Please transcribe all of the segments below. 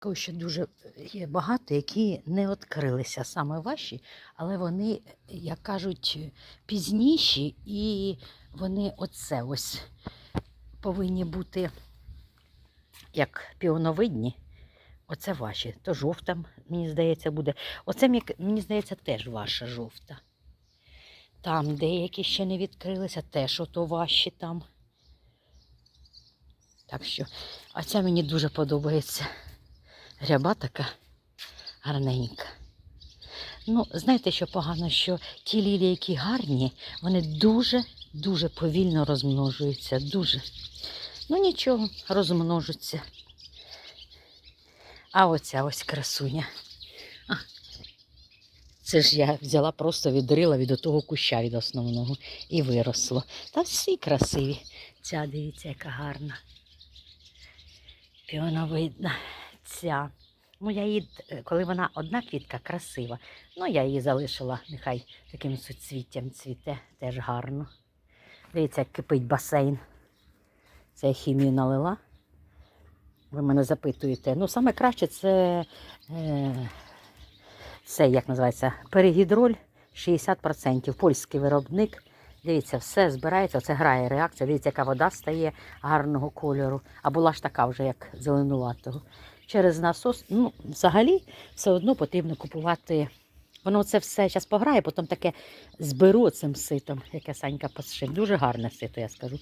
Кажу, що дуже є багато, які не відкрилися саме ваші, але вони, як кажуть, пізніші, і вони оце ось повинні бути як піоновидні. Оце ваші. То жовта, мені здається, буде. Оце, мені здається, теж ваша жовта. Там деякі ще не відкрилися, теж ото ваші там. Так що, а ця мені дуже подобається. Ряба така гарненька. Ну, знаєте, що погано, що ті лілії, які гарні, вони дуже-дуже повільно розмножуються. Дуже. Ну нічого, розмножуться. А оця ось красуня. А, це ж я взяла просто відрила від того куща від основного і виросло. Та всі красиві. Ця, дивіться, яка гарна. Піоновидна. Ця. Ну, я її, е, коли вона одна квітка красива, ну я її залишила, нехай таким суцвіттям цвіте, теж гарно. Дивіться, як кипить басейн. Це я хімію налила. Ви мене запитуєте. Ну, саме краще це, е, це як називається, перегідроль 60%. Польський виробник. Дивіться, все збирається, це грає реакція. Дивіться, яка вода стає гарного кольору. А була ж така вже, як зеленуватого. Через насос, ну, взагалі, все одно потрібно купувати. Воно це все зараз пограє, потім таке зберу цим ситом, яке Санька посшив. Дуже гарне сито, я скажу.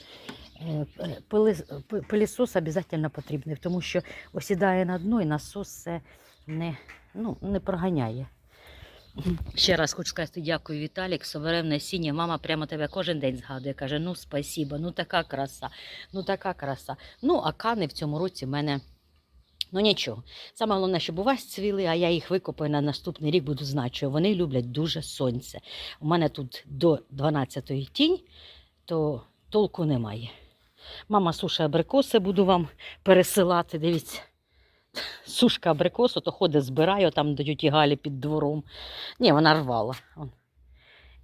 Е, е, Пилісос обов'язково потрібний, тому що осідає на дно і насос це не, ну, не проганяє. Ще раз хочу сказати дякую, Віталік. Соберев насіння. Мама прямо тебе кожен день згадує. Каже: ну спасіба, ну така краса, ну така краса. Ну, а кани в цьому році в мене. Ну нічого. Саме головне, щоб у вас цвіли, а я їх викопаю на наступний рік, буду знати, що вони люблять дуже сонце. У мене тут до 12-ї тінь, то толку немає. Мама сушить абрикоси, буду вам пересилати. Дивіться. Сушка абрикосу, то ходить, збирає там до тіті Галі під двором. Ні, вона рвала.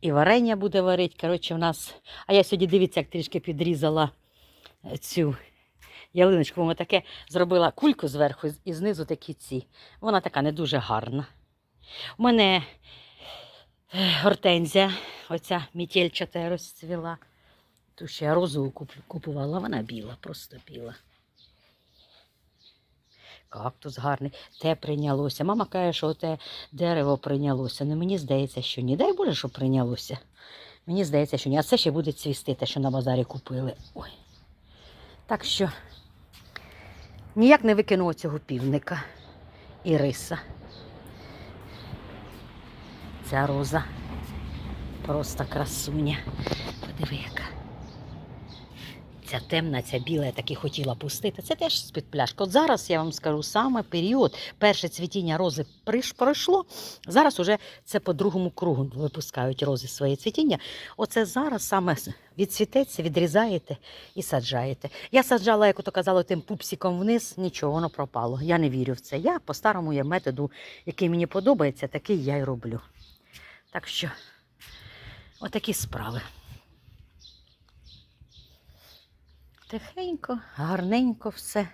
І варення буде варити. Коротше, в нас. А я сьогодні дивіться, як трішки підрізала е, цю ялиночку. Вона таке зробила кульку зверху і знизу такі ці. Вона така не дуже гарна. У мене е, гортензія, оця мітельчата розцвіла. Ту ще я розову купувала, вона біла, просто біла. Кактус гарний, те прийнялося. Мама каже, що те дерево прийнялося. Ну мені здається, що ні. Дай Боже, що прийнялося. Мені здається, що ні. А це ще буде цвісти, те, що на базарі купили. Ой. Так що ніяк не викину цього півника і риса. Ця роза просто красуня. Подиви, яка. Ця темна, ця біла, я таки хотіла пустити. Це теж з-під пляшки. От зараз я вам скажу саме період. Перше цвітіння рози пройшло. Зараз уже це по другому кругу випускають рози своє цвітіння. Оце зараз саме відцвітеться, відрізаєте і саджаєте. Я саджала, як ото казали, тим пупсиком вниз, нічого, воно пропало. Я не вірю в це. Я по-старому я методу, який мені подобається, такий я й роблю. Так що, отакі справи. Тихенько, гарненько все.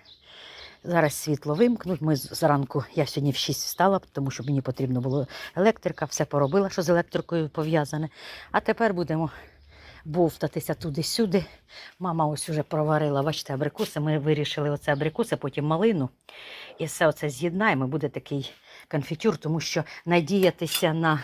Зараз світло вимкнуть. Ми зранку, я сьогодні в 6 встала, тому що мені потрібно було електрика, все поробила, що з електрикою пов'язане. А тепер будемо бовтатися туди-сюди. Мама ось уже проварила, бачите, абрикоси. Ми вирішили оце абрикоси, потім малину. І все оце з'єднаємо. Буде такий конфітюр, тому що надіятися на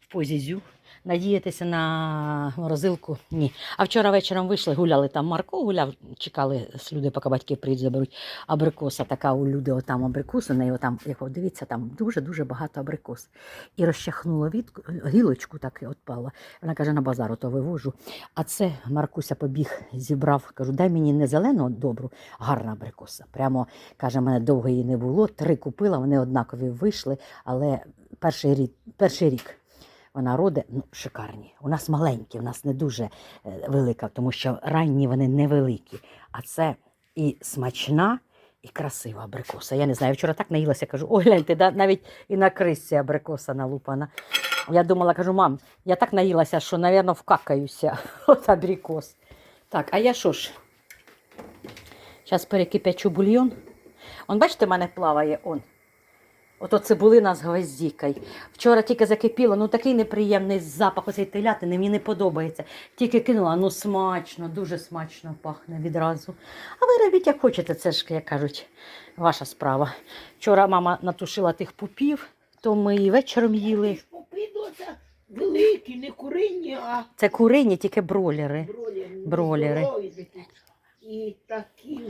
в позі зю. Надіятися на морозилку ні. А вчора вечором вийшли, гуляли там Марко, гуляв, чекали люди, поки батьки прийдуть, заберуть абрикоса. Така у люди отам абрикос, у неї отам, як дивіться, там дуже-дуже багато абрикос. І розчахнула від гілочку, так і отпала. Вона каже, на базар то вивожу. А це Маркуся побіг, зібрав. Кажу, дай мені не зелену добру, гарна абрикоса. Прямо каже, мене довго її не було. Три купила, вони однакові вийшли, але перший рік, перший рік вона роде ну, шикарні. У нас маленькі, у нас не дуже е, велика, тому що ранні вони невеликі. А це і смачна, і красива абрикоса. Я не знаю, вчора так наїлася, кажу, ой, гляньте, да, навіть і на крисці абрикоса налупана. Я думала, кажу, мам, я так наїлася, що, напевно, вкакаюся. От абрикос. Так, а я що ж? Зараз перекипячу бульйон. Он, бачите, в мене плаває он. Ото цибулина з гвоздікою. Вчора тільки закипіло, ну такий неприємний запах оцей телятини, мені не подобається. Тільки кинула, ну смачно, дуже смачно пахне відразу. А ви робіть, як хочете, це ж, як кажуть, ваша справа. Вчора мама натушила тих пупів, то ми і вечором їли. ж це великі, не курині, а Це курині, тільки бролери. бролери. Бролери. І такі.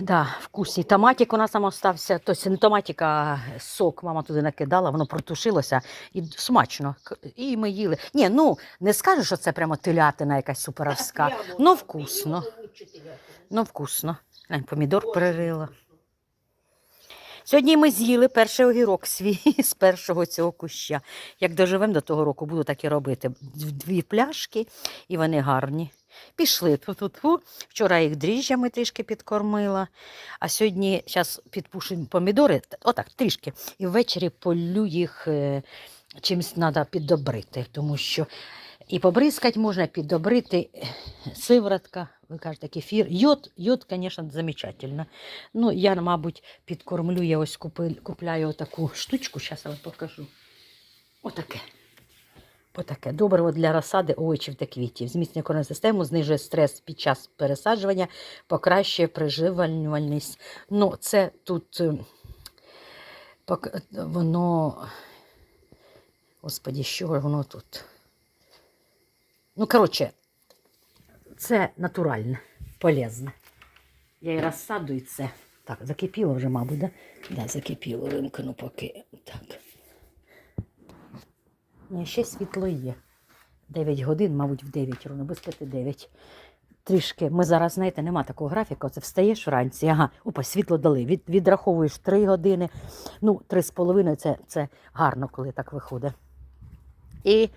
Да, вкусні. Томатик у нас там остався, тобто не томатик, а сок мама туди накидала, воно протушилося і смачно. І ми їли. Ні, ну не скажу, що це прямо телятина якась суперовська. Ну, вкусно. мучити я. Ну, вкусно. Помідор перерила. Сьогодні ми з'їли перший огірок свій з першого цього куща. Як доживемо до того року, буду так і робити. Дві пляшки, і вони гарні. Пішли ту-ту-ту. Вчора їх дріжджами трішки підкормила. А сьогодні зараз підпушимо помідори, отак, трішки. І ввечері полю їх е, чимось треба піддобрити, тому що і побризкати можна, піддобрити. Сиворотка, ви кажете, кефір. Йод, йод, звісно, замечательно. Ну, я, мабуть, підкормлю, я ось купляю таку штучку, зараз вам покажу. Отаке. Отаке. Добриво для розсади овочів та квітів. Зміцнює коренну систему, знижує стрес під час пересаджування, покращує приживальність. Ну, це тут е, воно. Господі, що воно тут? Ну, коротше, це натуральне, полезне. Я і розсаду і це. Так, закипіло вже, мабуть, да? Да, закипіло, вимкну поки. Так. Ще світло є. 9 годин, мабуть, в 9 ровно, без 5 9. Трішки. Ми зараз, знаєте, нема такого графіка. Це встаєш вранці, ага, опа, світло дали. Від, відраховуєш 3 години. Ну, 3,5 це, це гарно, коли так виходить. І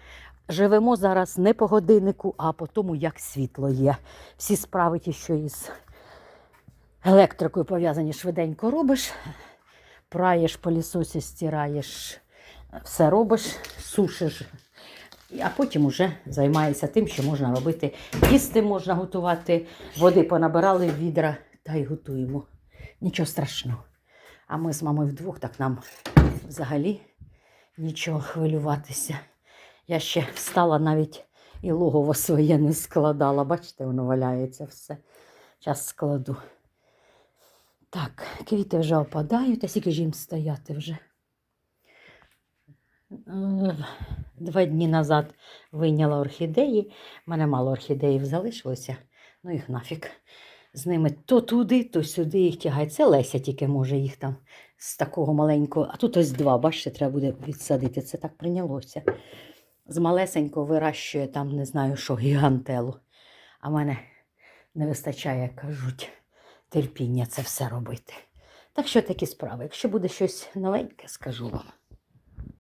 живемо зараз не по годиннику, а по тому, як світло є. Всі справи ті, що із електрикою пов'язані, швиденько робиш, праєш, пилісосиш, стираєш, все робиш, сушиш. А потім уже займаєшся тим, що можна робити. Їсти можна готувати, води понабирали в відра та й готуємо. Нічого страшного. А ми з мамою вдвох, так нам взагалі нічого хвилюватися. Я ще встала навіть і логово своє не складала. Бачите, воно валяється все. Зараз складу. Так, квіти вже опадають, а скільки ж їм стояти вже. Два дні назад вийняла орхідеї. У мене мало орхідеїв залишилося, ну їх нафіг. З ними то туди, то сюди їх тягають. Це Леся тільки може їх там з такого маленького. А тут ось два, бачите, треба буде відсадити. Це так прийнялося. З малесенького вирощує там, не знаю, що, гігантелу. А мене не вистачає, кажуть, терпіння це все робити. Так що такі справи. Якщо буде щось новеньке, скажу вам.